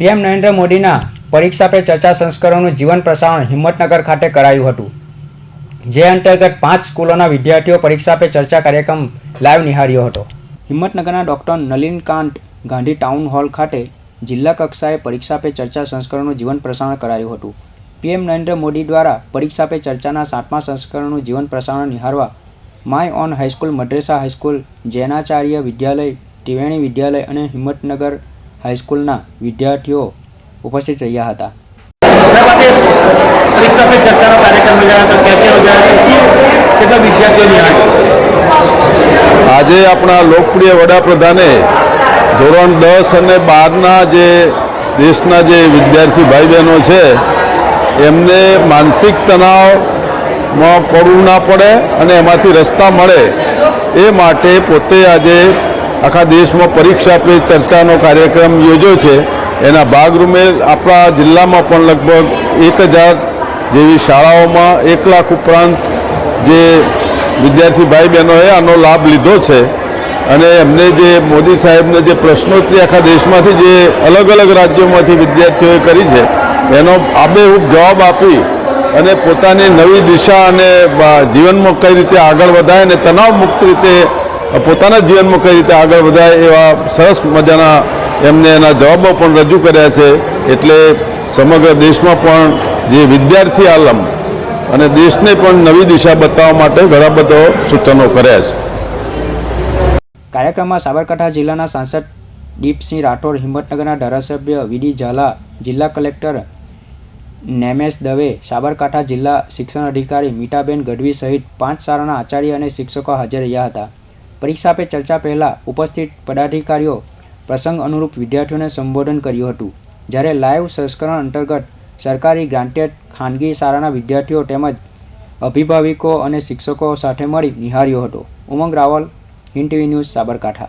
PM Narendra મોદીના પરીક્ષા pay ચર્ચા સંસ્કરણનું જીવન પ્રસારણ હિંમતનગર ખાતે કરાયું હતું. જે અંતર્ગત પાંચ સ્કૂલોના વિદ્યાર્થીઓ પરીક્ષા પે ચર્ચા કાર્યક્રમ લાઈવ નિહાળ્યો હતો. હિંમતનગરના doctor Nalinkant Gandhi town hall ખાતે જિલ્લા કક્ષાએ પરીક્ષા પે ચર્ચા સંસ્કરણનું જીવન પ્રસારણ કરાયું હતું. પીએમ નરેન્દ્ર મોદી દ્વારા પરીક્ષા પે ચર્ચાના સાતમા સંસ્કરણનું જીવન પ્રસારણ નિહાળવા my own high school Madresa high school Jainacharya Vidyalaya, Triveni Vidyalaya અને હિંમતનગર હાઈસ્કૂલના વિદ્યાર્થીઓ ઉપસ્થિત રહ્યા હતા. પરીક્ષા કાર્યક્રમ કેટલા વિદ્યાર્થીઓ આજે આપણા લોકપ્રિય વડાપ્રધાને ધોરણ દસ અને બારના જે દેશના જે વિદ્યાર્થી ભાઈ બહેનો છે એમને માનસિક તણાવમાં પડવું ના પડે અને એમાંથી રસ્તા મળે એ માટે પોતે આજે આખા દેશમાં પરીક્ષા પે ચર્ચાનો કાર્યક્રમ યોજ્યો છે. એના ભાગરૂપે આપણા જિલ્લામાં પણ લગભગ એક હજાર જેવી શાળાઓમાં એક લાખ ઉપરાંત જે વિદ્યાર્થી ભાઈ બહેનોએ આનો લાભ લીધો છે. અને એમને જે મોદી સાહેબને જે પ્રશ્નોત્તરી આખા દેશમાંથી જે અલગ અલગ રાજ્યોમાંથી વિદ્યાર્થીઓએ કરી છે, એનો આબેહૂબ જવાબ આપી અને પોતાની નવી દિશા અને જીવનમાં કઈ રીતે આગળ વધાય અને તણાવ મુક્ત રીતે પોતાના જીવનમાં કઈ રીતે આગળ વધાય એવા સરસ મજાના એમને એના જવાબો પણ રજૂ કર્યા છે. એટલે સમગ્ર દેશમાં પણ જે વિદ્યાર્થી આલમ અને દેશને પણ નવી દિશા બતાવવા માટે ઘણા બધા સૂચનો કર્યા છે. કાર્યક્રમમાં સાબરકાંઠા જિલ્લાના સાંસદ દીપસિંહ રાઠોડ, હિંમતનગરના ધારાસભ્ય વીડી ઝાલા, જિલ્લા કલેક્ટર નેમેશ દવે, સાબરકાંઠા જિલ્લા શિક્ષણ અધિકારી મીટાબેન ગઢવી સહિત પાંચ શાળાના આચાર્ય અને શિક્ષકો હાજર રહ્યા હતા. પરીક્ષા પે ચર્ચા પહેલા ઉપસ્થિત પદાધિકારીઓ પ્રસંગ અનુરૂપ વિદ્યાર્થીઓને સંબોધન કર્યું હતું. જ્યારે લાઈવ સંસ્કરણ અંતર્ગત સરકારી ગ્રાન્ટેડ ખાનગી શાળાના વિદ્યાર્થીઓ તેમજ અભિભાવિકો અને શિક્ષકો સાથે મળી નિહાળ્યો હતો. Umang Raval, Hind TV news, Sabarkantha.